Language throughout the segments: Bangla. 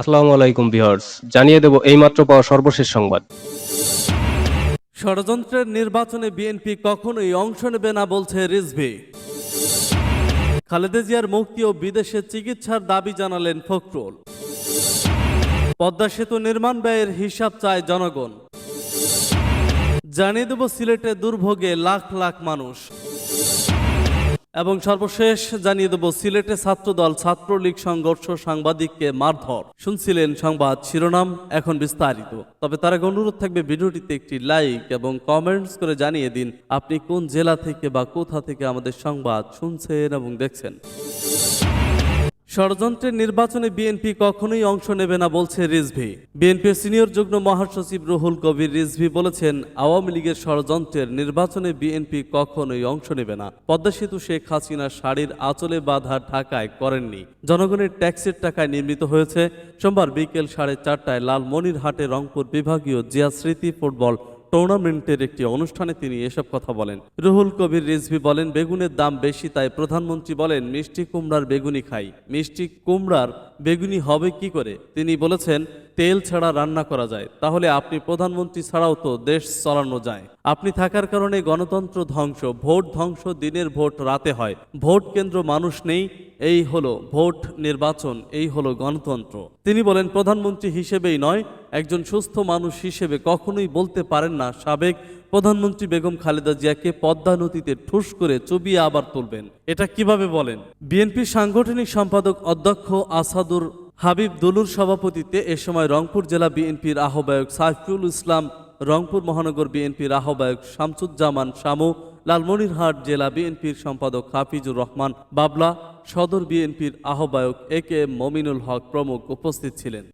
আসসালামু আলাইকুম ভিউয়ার্স, জানিয়ে দেব এইমাত্র পাওয়া সর্বশেষ সংবাদ। ষড়যন্ত্রের নির্বাচনে বিএনপি কখনোই অংশ নেবে না বলছে রিজভি। খালেদা জিয়ার মুক্তি ও বিদেশে চিকিৎসার দাবি জানালেন ফখরুল। পদ্মা সেতু নির্মাণ ব্যয়ের হিসাব চায় জনগণ। জানিয়ে দেব সিলেটে দুর্ভোগে লাখ লাখ মানুষ। এবং সর্বশেষ জানিয়ে দেব, সিলেটে ছাত্রদল ছাত্রলীগ সংঘর্ষ সাংবাদিককে মারধর। শুনছিলেন সংবাদ শিরোনাম, এখন বিস্তারিত। তবে তার আগে অনুরোধ থাকবে, ভিডিওটিতে একটি লাইক এবং কমেন্টস করে জানিয়ে দিন, আপনি কোন জেলা থেকে বা কোথা থেকে আমাদের সংবাদ শুনছেন এবং দেখছেন। ষড়যন্ত্রের নির্বাচনে বিএনপি কখনোই অংশ নেবে না বলছে রিজভি। বিএনপির সিনিয়র যুগ্ম মহাসচিব রুহুল কবির রিজভি বলেছেন, আওয়ামী লীগের ষড়যন্ত্রের নির্বাচনে বিএনপি কখনোই অংশ নেবে না। পদ্মা সেতু শেখ হাসিনা শাড়ির আঁচলে বাঁধা ঢাকায় করেননি। জনগণের ট্যাক্সের টাকায় নির্মিত হয়েছে। সোমবার বিকেল সাড়ে চারটায় লালমনিরহাটে রংপুর বিভাগীয় জিয়া স্মৃতি ফুটবল টুর্নামেন্টের একটি অনুষ্ঠানে তিনি এসব কথা বলেন। রুহুল কবির রিজভি বলেন, বেগুনের দাম বেশি, তাই প্রধানমন্ত্রী বলেন, মিষ্টি কুমড়ার বেগুনি খাই। মিষ্টি কুমড়ার বেগুনি হবে কি করে? তিনি বলেছেন, তেল ছাড়া রান্না করা যায়। তাহলে আপনি প্রধানমন্ত্রী ছাড়াও তো দেশ চালানো যায়। আপনি থাকার কারণে গণতন্ত্র ধ্বংস, ভোট ধ্বংস দিনের ভোট রাতে হয়। ভোট কেন্দ্র মানুষ নেই, এই হলো ভোট নির্বাচন, এই হলো গণতন্ত্র। তিনি বলেন, প্রধানমন্ত্রী হিসেবেই নয়, একজন সুস্থ মানুষ হিসেবে কখনোই বলতে পারেন না, সাবেক প্রধানমন্ত্রী বেগম খালেদা জিয়াকে পদ্মা নদীতে ঠুস করে চবিয়ে আবার তুলবেন। এটা কীভাবে বলেন? বিএনপির সাংগঠনিক সম্পাদক অধ্যক্ষ আসাদুর হাবিব দুলুর সভাপতিত্বে এ সময় রংপুর জেলা বিএনপির আহ্বায়ক সাইফুল ইসলাম রংপুর মহানগর বিএনপির আহ্বায়ক শামসুজ্জামান শামু, লালমনিরহাট জেলা বিএনপির সম্পাদক হাফিজুর রহমান বাবলা, সদর বিএনপির আহ্বায়ক এ কে মমিনুল হক প্রমুখ উপস্থিত ছিলেন।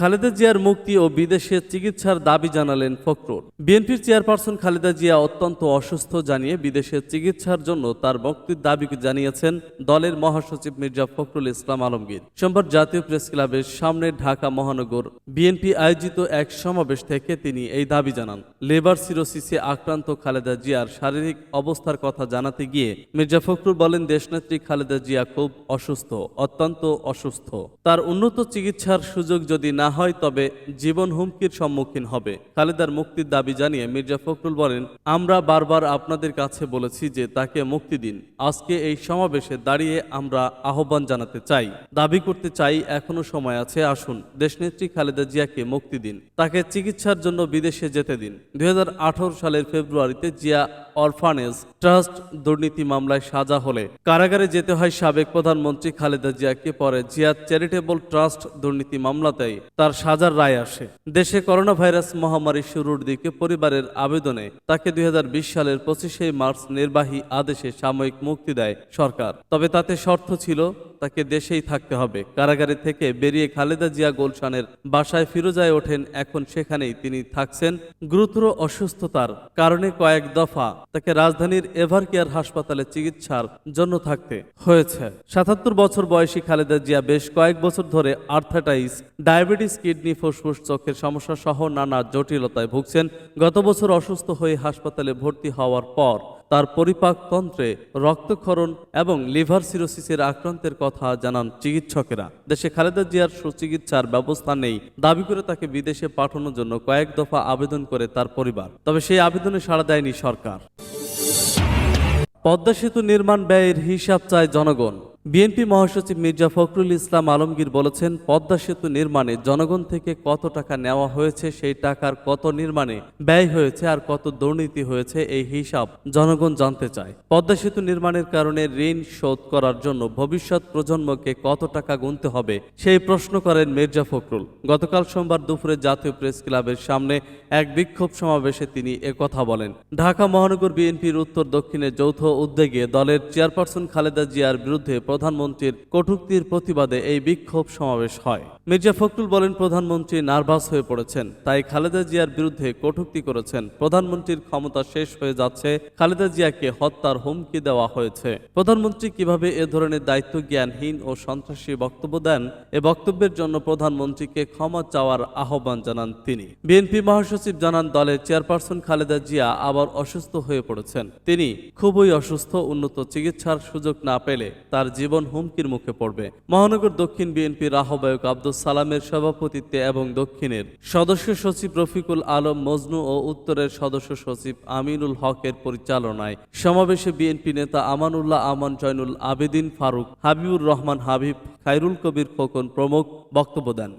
খালেদা জিয়ার মুক্তি ও বিদেশে চিকিৎসার দাবি জানালেন ফখরুল। বিএনপির চেয়ারপারসন খালেদা জিয়া অত্যন্ত অসুস্থ জানিয়ে বিদেশে চিকিৎসার জন্য তার মুক্তির দাবি জানিয়েছেন দলের মহাসচিব মির্জা ফখরুল ইসলাম আলমগীর। সোমবার জাতীয় প্রেস ক্লাবের সামনে ঢাকা মহানগর বিএনপি আয়োজিত এক সমাবেশ থেকে তিনি এই দাবি জানান। লেবার সিরোসিসে আক্রান্ত খালেদা জিয়ার শারীরিক অবস্থার কথা জানাতে গিয়ে মির্জা ফখরুল বলেন, দেশনেত্রী খালেদা জিয়া খুব অসুস্থ, অত্যন্ত অসুস্থ। তার উন্নত চিকিৎসার সুযোগ যদি না হয় তবে জীবন হুমকির সম্মুখীন হবে। খালেদার মুক্তির দাবি জানিয়ে মির্জা ফখরুল বলেন, আমরা বারবার আপনাদের কাছে বলেছি যে তাকে মুক্তি দিন। আজকে এই সমাবেশে দাঁড়িয়ে আমরা আহ্বান জানাতে চাই। দাবি করতে চাই, এখনও সময় আছে, আসুন। দেশনেত্রী খালেদা জিয়াকে মুক্তি দিন। তাকে চিকিৎসার জন্য বিদেশে যেতে দিন। দুই হাজার আঠারো সালের ফেব্রুয়ারিতে জিয়া অরফানেজ ট্রাস্ট দুর্নীতি মামলায় সাজা হলে কারাগারে যেতে হয় সাবেক প্রধানমন্ত্রী খালেদা জিয়াকে। পরে জিয়া চ্যারিটেবল ট্রাস্ট দুর্নীতি মামলাতেই তার সাজার রায় আসে। দেশে করোনা ভাইরাস মহামারী শুরুর দিকে পরিবারের আবেদনে তাকে দুই হাজার বিশ সালের পঁচিশে মার্চ নির্বাহী আদেশে সাময়িক মুক্তি দেয় সরকার। তবে তাতে শর্ত ছিল তাকে দেশেই থাকতে হবে। কারাগারে থেকে বেরিয়ে খালেদা জিয়া গোলশানের বাসায় ফিরোজায় ওঠেন। এখন সেখানেই তিনি থাকছেন। গুরুতর অসুস্থতার কারণে কয়েক দফা তাকে রাজধানীর এভার কেয়ার হাসপাতালে চিকিৎসার জন্য থাকতে হয়েছে। সাতাত্তর বছর বয়সী খালেদা জিয়া বেশ কয়েক বছর ধরে আর্থাটাইস ডায়াবেটিস, কিডনি, ফুসফুস, চোখের সমস্যা সহ নানা জটিলতায় ভুগছেন। গত বছর অসুস্থ হয়ে হাসপাতালে ভর্তি হওয়ার পর তার পরিপাকতন্ত্রে রক্তক্ষরণ এবং লিভার সিরোসিসের আক্রান্তের কথা জানান চিকিৎসকেরা। দেশে খালেদা জিয়ার সুচিকিৎসার ব্যবস্থা নেই। দাবি করে তাকে বিদেশে পাঠানোর জন্য কয়েক দফা আবেদন করে তার পরিবার। তবে সেই আবেদনে সাড়া দেয়নি সরকার। পদ্মা সেতু নির্মাণ ব্যয়ের হিসাব চায় জনগণ। বিএনপি মহাসচিব মির্জা ফখরুল ইসলাম আলমগীর বলেছেন, পদ্মা সেতু নির্মাণে জনগণ থেকে কত টাকা নেওয়া হয়েছে, সেই টাকার কত নির্মাণে ব্যয় হয়েছে আর কত দুর্নীতি হয়েছে, এই হিসাব জনগণ জানতে চায়। পদ্মা সেতু নির্মাণের কারণে ঋণ শোধ করার জন্য ভবিষ্যৎ প্রজন্মকে কত টাকা গুনতে হবে, সেই প্রশ্ন করেন মির্জা ফখরুল। গতকাল সোমবার দুপুরে জাতীয় প্রেস ক্লাবের সামনে এক বিক্ষোভ সমাবেশে তিনি একথা বলেন। ঢাকা মহানগর বিএনপির উত্তর দক্ষিণে যৌথ উদ্যোগে দলের চেয়ারপারসন খালেদা জিয়ার বিরুদ্ধে প্রধানমন্ত্রীর কটূক্তির প্রতিবাদে এই বিক্ষোভ সমাবেশ হয়। মির্জা ফখরুল বলেন, প্রধানমন্ত্রী নার্ভাস হয়ে পড়েছেন, তাই খালেদা জিয়ার বিরুদ্ধে কটূক্তি করেছেন। প্রধানমন্ত্রীর ক্ষমতা শেষ হয়ে যাচ্ছে, খালেদা জিয়াকে হত্যার হুমকি দেওয়া হয়েছে। প্রধানমন্ত্রী কীভাবে এ ধরনের দায়িত্ব জ্ঞানহীন ও সন্ত্রাসী বক্তব্য দেন, এ বক্তব্যের জন্য প্রধানমন্ত্রীকে ক্ষমা চাওয়ার আহ্বান জানান তিনি। বিএনপি মহাসচিব জানান, দলের চেয়ারপারসন খালেদা জিয়া আবার অসুস্থ হয়ে পড়েছেন। তিনি খুবই অসুস্থ, উন্নত চিকিৎসার সুযোগ না পেলে তার জীবন জীবন হুমকির মুখে পড়বে। মহানগর দক্ষিণ বিএনপির আহ্বায়ক আব্দুল সালামের সভাপতিত্বে এবং দক্ষিণের সদস্য সচিব রফিকুল আলম, মজনু ও উত্তরের সদস্য সচিব আমিনুল হকের পরিচালনায় সমাবেশে বিএনপি নেতা আমানুল্লাহ আমান, জয়নুল আবেদিন ফারুক, হাবিবুর রহমান হাবিব খাইরুল কবির খোকন প্রমুখ বক্তব্য দেন।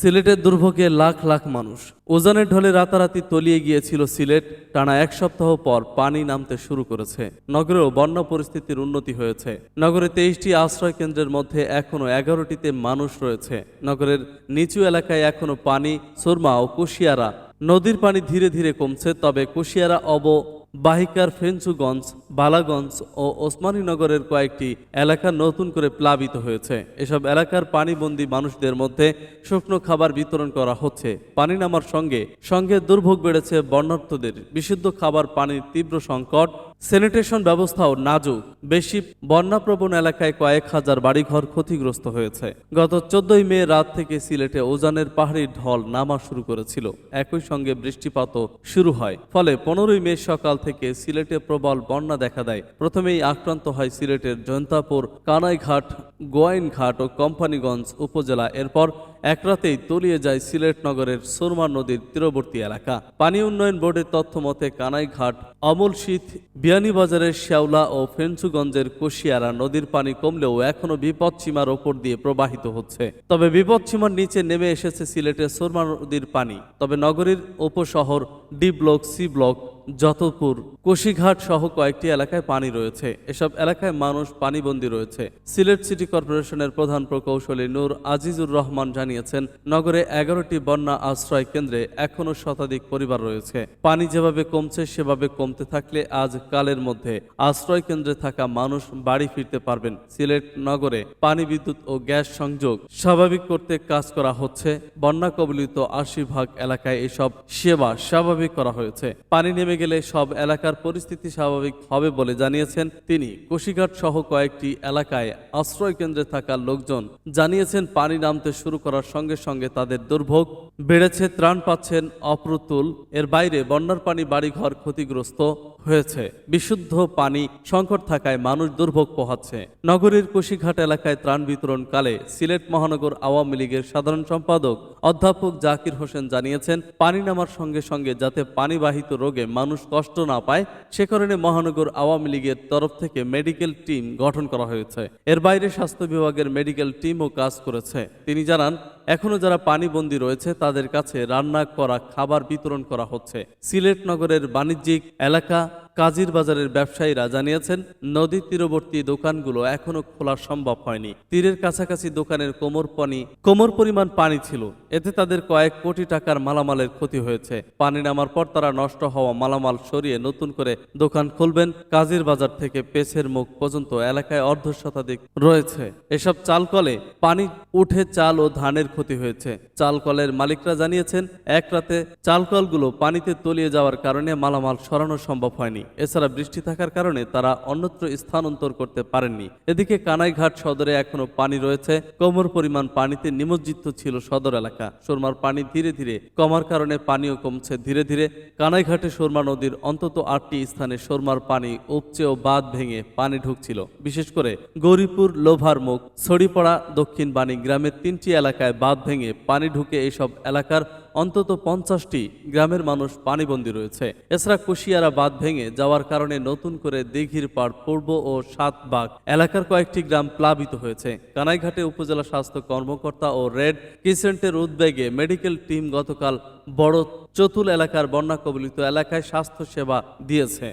সিলেটের দুর্ভোগে লাখ লাখ মানুষ। ওজানের ঢলে রাতারাতি তলিয়ে গিয়েছিল সিলেট, টানা এক সপ্তাহ পর পানি নামতে শুরু করেছে। নগরেও বন্যা পরিস্থিতির উন্নতি হয়েছে। নগরে তেইশটি আশ্রয় কেন্দ্রের মধ্যে এখনও এগারোটিতে মানুষ রয়েছে। নগরের নিচু এলাকায় এখনও পানি, সুরমা ও কুশিয়ারা। নদীর পানি ধীরে ধীরে কমছে, তবে কুশিয়ারা অব বাহিকার ফেঞ্চুগঞ্জ, বালাগঞ্জ ও ওসমানীনগরের কয়েকটি এলাকা নতুন করে প্লাবিত হয়েছে। এসব এলাকার পানিবন্দী মানুষদের মধ্যে শুকনো খাবার বিতরণ করা হচ্ছে। পানি নামার সঙ্গে সঙ্গে দুর্ভোগ বেড়েছে বর্ণার্থদের বিশুদ্ধ খাবার পানির তীব্র সংকট স্যানিটেশন ব্যবস্থাও নাজুক। বেশি বন্যাপ্রবণ এলাকায় কয়েক হাজার বাড়িঘর ক্ষতিগ্রস্ত হয়েছে। গত চোদ্দই মে রাত থেকে সিলেটে ওজানের পাহাড়ি ঢল নামা শুরু করেছিল। একই সঙ্গে বৃষ্টিপাতও শুরু হয়। ফলে পনেরোই মে সকাল থেকে সিলেটে প্রবল বন্যা দেখা দেয়। প্রথমেই আক্রান্ত হয় সিলেটের জয়ন্তাপুর, কানাইঘাট, গোয়াইনঘাট ও কোম্পানিগঞ্জ উপজেলা। এরপর এক রাতেই তলিয়ে যায় সিলেট নগরের সুরমা নদীর তীরবর্তী এলাকা। পানি উন্নয়ন বোর্ডের তথ্য মতে কানাইঘাট অমল শীত বিয়ানীবাজারের শ্যাওলা ও ফেঞ্চুগঞ্জের কুশিয়ারা নদীর পানি কমলেও এখনও বিপদসীমার ওপর দিয়ে প্রবাহিত হচ্ছে। তবে বিপদসীমার নিচে নেমে এসেছে সিলেটের সুরমা নদীর পানি। তবে নগরীর Upashahar, D block, C block, Jatpur Koshighat সহ কয়েকটি এলাকায় পানি রয়েছে। এসব এলাকায় মানুষ পানিবন্দী রয়েছে। সিলেট সিটি কর্পোরেশনের প্রধান প্রকৌশলী নূর আজিজুর রহমান জানিয়েছেন, নগরে এগারোটি বন্যা আশ্রয় কেন্দ্রে এখনও শতাধিক পরিবার রয়েছে। পানি যেভাবে কমছে, সেভাবে কমতে থাকলে আজ কালের মধ্যে আশ্রয় কেন্দ্রে থাকা মানুষ বাড়ি ফিরতে পারবেন। সিলেট নগরে পানি বিদ্যুৎ ও গ্যাস সংযোগ স্বাভাবিক করতে কাজ করা হচ্ছে। বন্যা কবলিত আশি ভাগ এলাকায় এসব সেবা স্বাভাবিক করা হয়েছে। পানি নেমে গেলে সব এলাকার পরিস্থিতি স্বাভাবিক হবে বলে জানিয়েছেন তিনি। কুশিঘাট সহ কয়েকটি এলাকায় আশ্রয় কেন্দ্রে থাকা লোকজন জানিয়েছেন পানি নামতে শুরু করার সঙ্গে সঙ্গে তাদের দুর্ভোগ বেড়েছে, ত্রাণ পাচ্ছেন অপ্রতুল। এর বাইরে বন্যার পানি বাড়িঘর ক্ষতিগ্রস্ত। হয়েছে। বিশুদ্ধ পানি সংকট থাকায় মানুষ দুর্ভোগ পোহাচ্ছে। নগরীর কুশিঘাট এলাকায় ত্রাণ বিতরণকালে সিলেট মহানগর আওয়ামী লীগের সাধারণ সম্পাদক অধ্যাপক জাকির হোসেন জানিয়েছেন, পানি নামার সঙ্গে সঙ্গে যাতে পানিবাহিত রোগে মানুষ কষ্ট না পায়, সে কারণে মহানগর আওয়ামী লীগের তরফ থেকে মেডিকেল টিম গঠন করা হয়েছে। এর বাইরে স্বাস্থ্য বিভাগের মেডিকেল টিমও কাজ করেছে। তিনি জানান এখনও যারা পানিবন্দী রয়েছে, তাদের কাছে রান্না করা, খাবার বিতরণ করা হচ্ছে। সিলেট নগরের বাণিজ্যিক এলাকা কাজীর বাজারের ব্যবসায়ীরা জানিয়েছেন নদীর তীরবর্তী দোকানগুলো এখনও খোলা সম্ভব হয়নি। তীরের কাছাকাছি দোকানের কোমর পানি, কোমর পরিমাণ পানি ছিল। এতে তাদের কয়েক কোটি টাকার মালামালের ক্ষতি হয়েছে। পানি নামার পর তারা নষ্ট হওয়া মালামাল সরিয়ে নতুন করে দোকান খুলবেন। কাজীর বাজার থেকে পেছের মুখ পর্যন্ত এলাকায় অর্ধ শতাধিক রয়েছে। এসব চালকলে পানি উঠে চাল ও ধানের ক্ষতি হয়েছে। চালকলের মালিকরা জানিয়েছেন, এক রাতে চালকলগুলো পানিতে তলিয়ে যাওয়ার কারণে মালামাল সরানো সম্ভব হয়নি। এছাড়া বৃষ্টি থাকার কারণে তারা অন্যত্র স্থানান্তর করতে পারেননি। এদিকে কানাইঘাট সদরে এখনও পানি রয়েছে। কোমর পরিমাণ পানিতে নিমজ্জিত ছিল সদর এলাকা। সুরমার পানি ধীরে ধীরে কমার কারণে পানিও কমছে ধীরে ধীরে। কানাইঘাটে সুরমা নদীর অন্তত আটটি স্থানে সুরমার পানি উপচে ও বাঁধ ভেঙে পানি ঢুকছিল। বিশেষ করে গৌরীপুর, লোভার মুখ, ছড়িপড়া দক্ষিণ বাণী গ্রামের তিনটি এলাকায় বাঁধ ভেঙে পানি ঢুকে এইসব এলাকার অন্তত পঞ্চাশটি গ্রামের মানুষ পানিবন্দী রয়েছে। এছাড়া কুশিয়ারা বাঁধ ভেঙে যাওয়ার কারণে নতুন করে দিঘির পাড় পূর্ব ও সাতবাগ এলাকার কয়েকটি গ্রাম প্লাবিত হয়েছে। কানাইঘাটে উপজেলা স্বাস্থ্য কর্মকর্তা ও রেড ক্রিসেন্টের উদ্বেগে মেডিকেল টিম গতকাল বড় চতুল এলাকার বন্যা কবলিত এলাকায় স্বাস্থ্য সেবা দিয়েছে।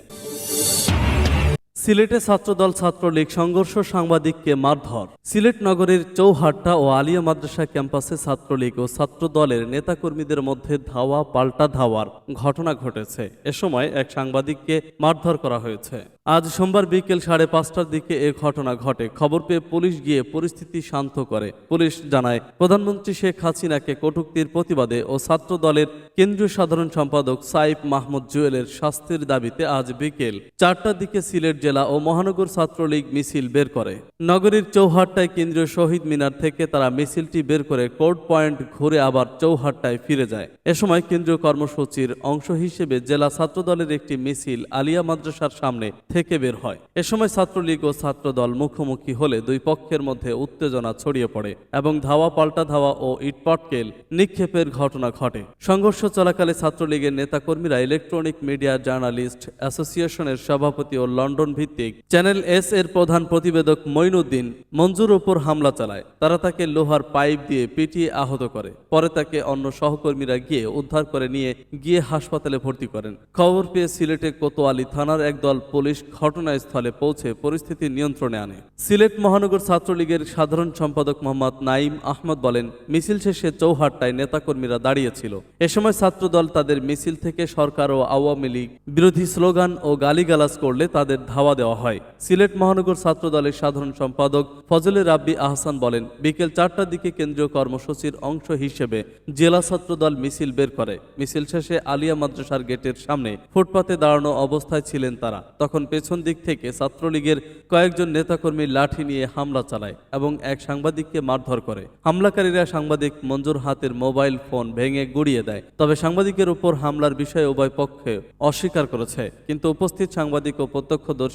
সিলেটে ছাত্রদল ছাত্রলীগ সংঘর্ষ সাংবাদিককে মারধর। সিলেট নগরের চৌহাট্টা ও আলিয়া মাদ্রাসা ক্যাম্পাসে ছাত্রলীগ ও ছাত্রদলের নেতাকর্মীদের মধ্যে ধাওয়া, পাল্টা ধাওয়ার ঘটনা ঘটেছে। এ সময় এক সাংবাদিককে মারধর করা হয়েছে। আজ সোমবার বিকেল সাড়ে পাঁচটার দিকে এ ঘটনা ঘটে। খবর পেয়ে পুলিশ গিয়ে পরিস্থিতি শান্ত করে। পুলিশ জানায়, প্রধানমন্ত্রী শেখ হাসিনাকে কটূক্তির প্রতিবাদে ও ছাত্র দলের কেন্দ্রীয় সাধারণ সম্পাদক সাইফ মাহমুদ জুয়েলের শাস্তির দাবিতে আজ বিকেল চারটার দিকে সিলেট জেলা ও মহানগর ছাত্রলীগ মিছিল বের করে। নগরীর চৌহাট্টায় কেন্দ্রীয় শহীদ মিনার থেকে তারা মিছিলটি বের করে কোর্ট পয়েন্ট ঘুরে আবার চৌহাট্টায় ফিরে যায়। এ সময় কেন্দ্রীয় কর্মসূচির অংশ হিসেবে জেলা ছাত্রদলের একটি মিছিল আলিয়া মাদ্রাসার সামনে থেকে বের হয়। এ সময় ছাত্রলীগ ও ছাত্রদল মুখোমুখি হলে দুই পক্ষের মধ্যে উত্তেজনা ছড়িয়ে পড়ে এবং ধাওয়া, পাল্টা ধাওয়া ও ইটপাটকেল নিক্ষেপের ঘটনা ঘটে। সংঘর্ষ চলাকালে ছাত্রলীগের নেতাকর্মীরা ইলেকট্রনিক মিডিয়া জার্নালিস্ট অ্যাসোসিয়েশনের সভাপতি ও লন্ডন ভিত্তিক। চ্যানেল এস এর প্রধান প্রতিবেদক মঈনুদ্দিন মঞ্জুর ওপর হামলা চালায়। তারা তাকে লোহার পাইপ দিয়ে পিটিয়ে আহত করে। পরে তাকে অন্য সহকর্মীরা গিয়ে উদ্ধার করে নিয়ে গিয়ে হাসপাতালে ভর্তি করেন। খবর পেয়ে সিলেটে কোতোয়ালি থানার একদল পুলিশ ঘটনাস্থলে পৌঁছে পরিস্থিতি নিয়ন্ত্রণে আনে। সিলেট মহানগর ছাত্রলীগের সাধারণ সম্পাদক মোহাম্মদ নাইম আহমদ বলেন, মিছিল শেষে চৌহাট্টায় নেতাকর্মীরা দাঁড়িয়েছিল। এ সময় ছাত্রদল তাদের মিছিল থেকে সরকার ও আওয়ামী লীগ বিরোধী স্লোগান ও গালিগালাজ করলে তাদের ধাওয়া দেওয়া হয়। সিলেট মহানগর ছাত্রদলের সাধারণ সম্পাদক ফজলে রাব্বি আহসান বলেন, বিকেল চারটার দিকে কেন্দ্রীয় কর্মসূচির অংশ হিসেবে জেলা ছাত্রদল মিছিল বের করে। মিছিল শেষে আলিয়া মাদ্রাসার গেটের সামনে ফুটপাতে দাঁড়ানো অবস্থায় ছিলেন তারা। তখন পেছন দিক থেকে ছাত্রলীগের কয়েকজন নেতাকর্মী লাঠি নিয়ে হামলা চালায় এবং এক সাংবাদিককে মারধর করে। হামলাকারীরা সাংবাদিক মঞ্জুর হাতের মোবাইল ফোন ভেঙে গুড়িয়ে দেয়। তবে সাংবাদিকের উপর হামলার বিষয়ে উভয় পক্ষে অস্বীকার করেছে। কিন্তু উপস্থিত সাংবাদিক ও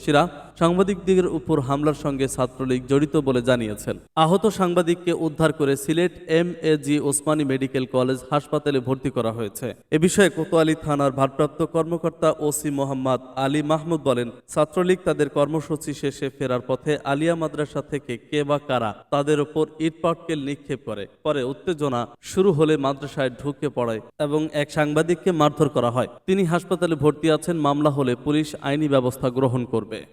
প্রত্যক্ষদর্শীরা সাংবাদিকদের উপর হামলার সঙ্গে ছাত্রলীগ জড়িত বলে জানিয়েছেন। আহত সাংবাদিককে উদ্ধার করে Sylhet M A G Osmani medical college হাসপাতালে ভর্তি করা হয়েছে। এ বিষয়ে কোতোয়ালি থানার ভারপ্রাপ্ত কর্মকর্তা ওসি মোহাম্মদ আলী মাহমুদ বলেন, ছাত্রলীগ তাদের কর্মসূচি শেষে ফেরার পথে আলিয়া মাদ্রাসা থেকে কে বা কারা তাদের উপর ইটপাটকেল নিক্ষেপ করে। পরে উত্তেজনা শুরু হলে মাদ্রাসায় ঢুকে পড়ে এবং এক সাংবাদিককে মারধর করা হয়। তিনি হাসপাতালে ভর্তি আছেন, মামলা হলে পুলিশ আইনি ব্যবস্থা গ্রহণ করবে